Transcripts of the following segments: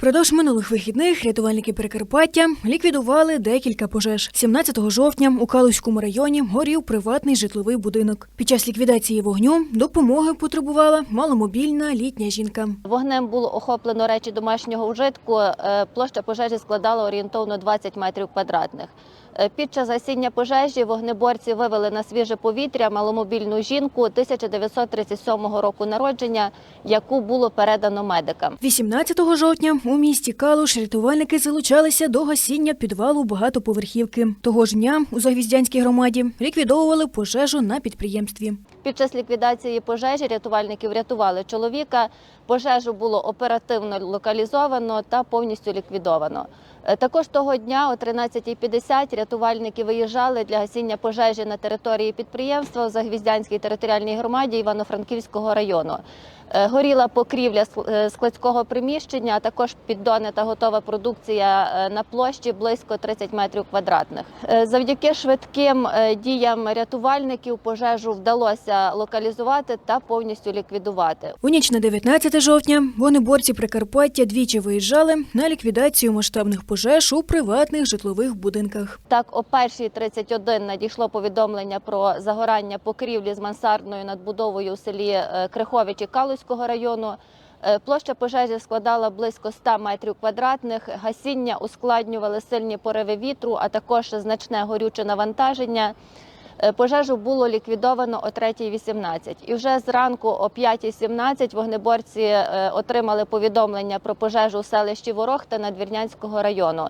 Продовж минулих вихідних рятувальники Прикарпаття ліквідували декілька пожеж. 17 жовтня у Калузькому районі горів приватний житловий будинок. Під час ліквідації вогню допомоги потребувала маломобільна літня жінка. Вогнем було охоплено речі домашнього вжитку. Е, Площа пожежі складала орієнтовно 20 метрів квадратних. Е, Під час гасіння пожежі вогнеборці вивели на свіже повітря маломобільну жінку 1937 року народження, яку було передано медикам. 18 жовтня у місті Калуш рятувальники залучалися до гасіння підвалу багатоповерхівки. Того ж дня у Загвіздянській громаді ліквідовували пожежу на підприємстві. Під час ліквідації пожежі рятувальники врятували чоловіка. Пожежу було оперативно локалізовано та повністю ліквідовано. Е, Також того дня о 13.50 рятувальники виїжджали для гасіння пожежі на території підприємства у Загвіздянській територіальній громаді Івано-Франківського району. Е, Горіла покрівля е, складського приміщення, а також піддони та готова продукція на площі близько 30 метрів квадратних. Завдяки швидким діям рятувальників пожежу вдалося локалізувати та повністю ліквідувати. У ніч на 19 жовтня вогнеборці Прикарпаття двічі виїжджали на ліквідацію масштабних пожеж у приватних житлових будинках. Так, о 1.31 надійшло повідомлення про загорання покрівлі з мансардною надбудовою у селі е, Криховичі Калузького району. Е, Площа пожежі складала близько 100 метрів квадратних. Гасіння ускладнювали сильні пориви вітру, а також значне горюче навантаження. Е, Пожежу було ліквідовано о 3.18. І вже зранку о 5.17 вогнеборці е, отримали повідомлення про пожежу у селищі Ворохта Надвірнянського району.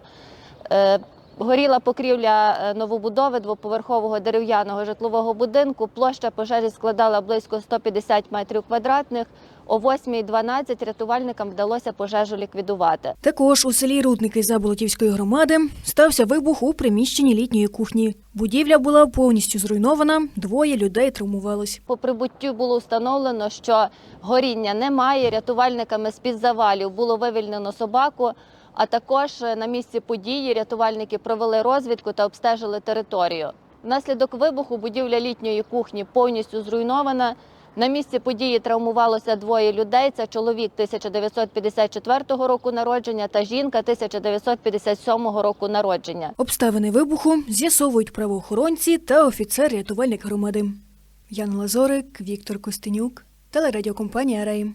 Горіла покрівля е, новобудови двоповерхового дерев'яного житлового будинку. Площа пожежі складала близько 150 метрів квадратних. О 8.12 рятувальникам вдалося пожежу ліквідувати. Також у селі Рудники Заболотівської громади стався вибух у приміщенні літньої кухні. Будівля була повністю зруйнована, двоє людей травмувалось. По прибуттю було встановлено, що горіння немає. Рятувальниками з-під завалів було вивільнено собаку. А також е, на місці події рятувальники провели розвідку та обстежили територію. Внаслідок вибуху будівля літньої кухні повністю зруйнована. На місці події травмувалося двоє людей. Це чоловік 1954 року народження та жінка 1957 року народження. Обставини вибуху з'ясовують правоохоронці та офіцер рятувальник громади. Яна Лазорик, Віктор Костенюк, телерадіокомпанія Рей.